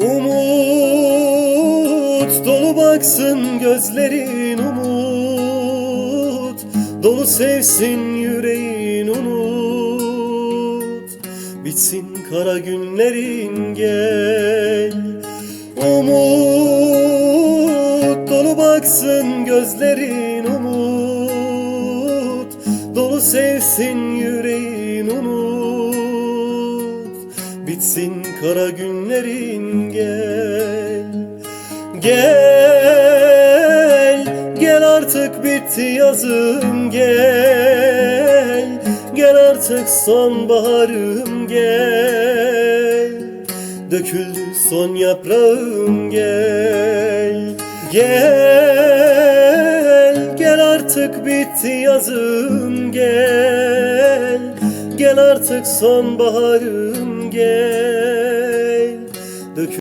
Umut dolu baksın gözlerin umut. Dolu sevsin yüreğin unut Bitsin kara günlerin gel. Umut dolu baksın gözlerin umut. Dolu sevsin yüreğin Bitsin kara günlerin gel. Gel Gel artık bitti yazım gel. Gel artık sonbaharım gel. Döküldü son yaprağım gel. Gel Gel artık bitti yazım gel Gel artık sonbaharım gel